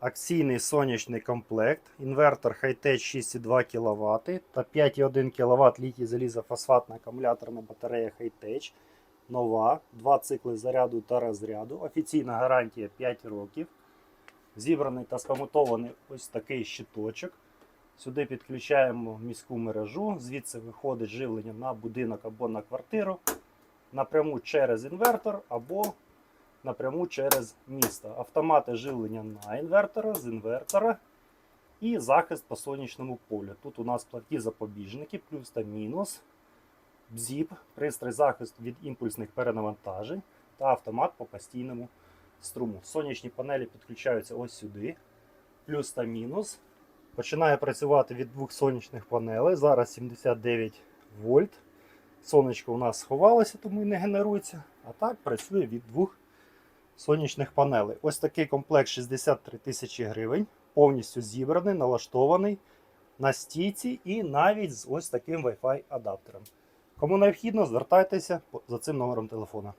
Акційний сонячний комплект, інвертор Hightech 6,2 кВт та 5,1 кВт літій залізофосфатна акумуляторна батарея Hightech. Нова, два цикли заряду та розряду. Офіційна гарантія 5 років. Зібраний та скомутований ось такий щиточок. Сюди підключаємо міську мережу, звідси виходить живлення на будинок або на квартиру, напряму через інвертор або напряму через місто. Автомати живлення на інвертора, з інвертора і захист по сонячному полю. Тут у нас платі запобіжники, плюс та мінус, бзіп, пристрій захисту від імпульсних перенавантажень та автомат по постійному струму. Сонячні панелі підключаються ось сюди, плюс та мінус. Починає працювати від двох сонячних панелей. Зараз 79 вольт. Сонечко у нас сховалося, тому і не генерується. А так працює від двох сонячних панелей. Ось такий комплект 63 тисячі гривень. Повністю зібраний, налаштований на стійці і навіть з ось таким Wi-Fi адаптером. Кому необхідно, звертайтеся за цим номером телефона.